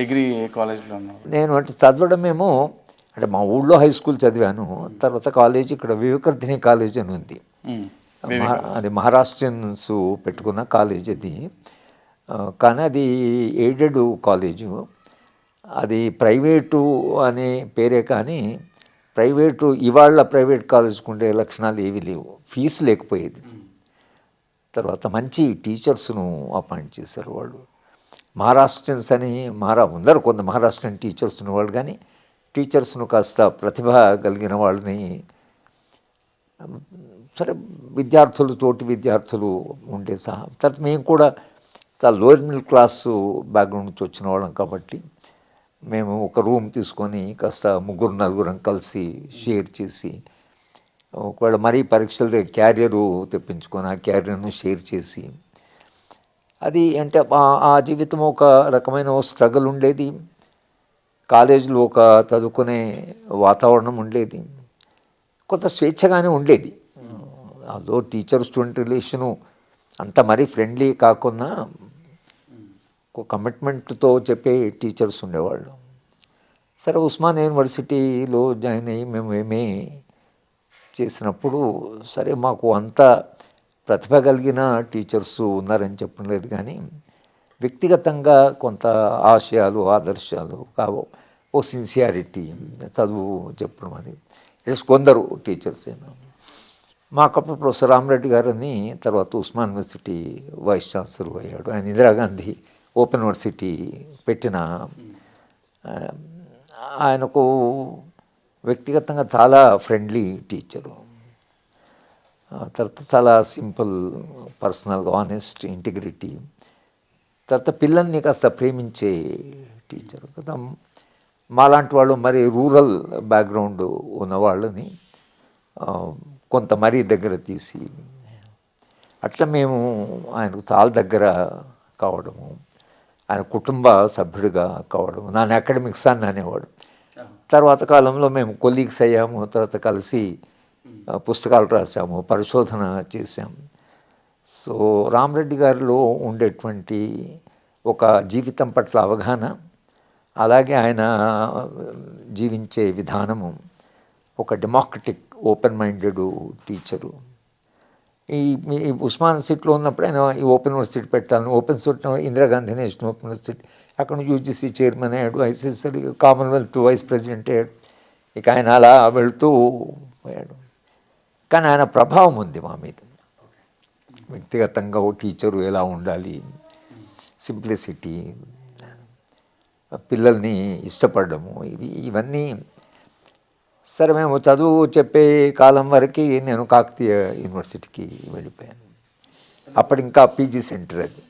Degree కాలేజ్లో నేను అంటే చదవడం మేము అంటే మా ఊళ్ళో హై స్కూల్ చదివాను తర్వాత కాలేజ్ ఇక్కడ వివేకర్ధిని కాలేజ్ అని ఉంది. అది మహారాష్ట్రియన్స్ పెట్టుకున్న కాలేజ్ అది. కానీ అది ఎయిడెడ్ కాలేజు. అది ప్రైవేటు అనే పేరే కానీ ప్రైవేటు ఇవాళ ప్రైవేట్ కాలేజ్కి ఉండే లక్షణాలు ఏవి లేవు. ఫీజు లేకపోయేది. తర్వాత మంచి టీచర్స్ను అపాయింట్ చేశారు వాళ్ళు. మహారాష్ట్రన్స్ అని మహారా ఉన్నారు కొంత మహారాష్ట్రన్ టీచర్స్ ఉన్నవాళ్ళు కానీ టీచర్స్ను కాస్త ప్రతిభ కలిగిన వాళ్ళని సరే విద్యార్థులు తోటి విద్యార్థులు ఉండే సహా తర్వాత మేము కూడా చాలా లోయర్ మిడిల్ క్లాసు బ్యాక్గ్రౌండ్ నుంచి వచ్చిన వాళ్ళం కాబట్టి మేము ఒక రూమ్ తీసుకొని కాస్త ముగ్గురు నలుగురం కలిసి షేర్ చేసి ఒకవేళ మరీ పరీక్షల దగ్గర క్యారియరు తెప్పించుకొని ఆ క్యారియర్ను షేర్ చేసి అది అంటే ఆ- జీవితం ఒక రకమైన స్ట్రగుల్ ఉండేది. కాలేజీలో ఒక చదువుకునే వాతావరణం ఉండేది. కొంత స్వేచ్ఛగానే ఉండేది. అందులో టీచర్ స్టూడెంట్ రిలేషను అంత మరీ ఫ్రెండ్లీ కాకుండా ఒక కమిట్మెంట్తో చెప్పే టీచర్స్ ఉండేవాళ్ళు. సరే ఉస్మాన్ యూనివర్సిటీలో జాయిన్ అయ్యి మేము ఏమే చేసినప్పుడు సరే మాకు అంత ప్రతిభ కలిగిన టీచర్స్ ఉన్నారని చెప్పడం లేదు కానీ వ్యక్తిగతంగా కొంత ఆశయాలు ఆదర్శాలు కావు ఓ సిన్సియారిటీ చదువు చెప్పడం అని ఎస్ కొందరు టీచర్స్ అయినా. మాకప్పుడు ప్రొఫెసర్ రామరెడ్డి గారని తర్వాత ఉస్మాన్ యూనివర్సిటీ వైస్ ఛాన్సలర్ అయ్యాడు. ఆయన ఇందిరాగాంధీ ఓపెన్ యూనివర్సిటీ పెట్టిన ఆయనకు వ్యక్తిగతంగా చాలా ఫ్రెండ్లీ టీచరు. తర్వాత చాలా సింపుల్ పర్సనల్గా ఆనెస్ట్ ఇంటిగ్రిటీ. తర్వాత పిల్లల్ని కాస్త ప్రేమించే టీచర్ కదా. మాలాంటి వాళ్ళు మరి రూరల్ బ్యాక్గ్రౌండ్ ఉన్న వాళ్ళని కొంత మరీ దగ్గర తీసి అట్లా మేము ఆయనకు చాలా దగ్గర కావడము. ఆయన కుటుంబ సభ్యుడిగా కావడం నాన్న అకాడమిక్స్ అని అనేవాడు. తర్వాత కాలంలో మేము కొలీగ్స్ అయ్యాము. తర్వాత కలిసి పుస్తకాలు రాసాము పరిశోధన చేశాము సో రామరెడ్డి గారిలో ఉండేటువంటి ఒక జీవితం పట్ల అవగాహన అలాగే ఆయన జీవించే విధానము ఒక డెమోక్రటిక్ ఓపెన్ మైండెడ్ టీచరు ఈ ఉస్మాన్ సిటీలో ఉన్నప్పుడు ఆయన ఈ ఓపెన్ యూనివర్సిటీ పెట్టాలని open city Indira Gandhi national open university అక్కడ యూజీసీ చైర్మన్ అయ్యాడు ఐసీఎస్ఎల్ కామన్వెల్త్ వైస్ ప్రెసిడెంట్ అయ్యాడు. ఇక ఆయన అలా వెళుతూ పోయాడు. కానీ ఆయన ప్రభావం ఉంది మా మీద. వ్యక్తిగతంగా ఓ టీచరు ఎలా ఉండాలి సింప్లిసిటీ పిల్లల్ని ఇష్టపడము ఇవి ఇవన్నీ సరే మేము చదువు చెప్పే కాలం వరకు నేను కాకతీయ యూనివర్సిటీకి వెళ్ళిపోయాను. అప్పుడు ఇంకా పీజీ సెంటర్ అది.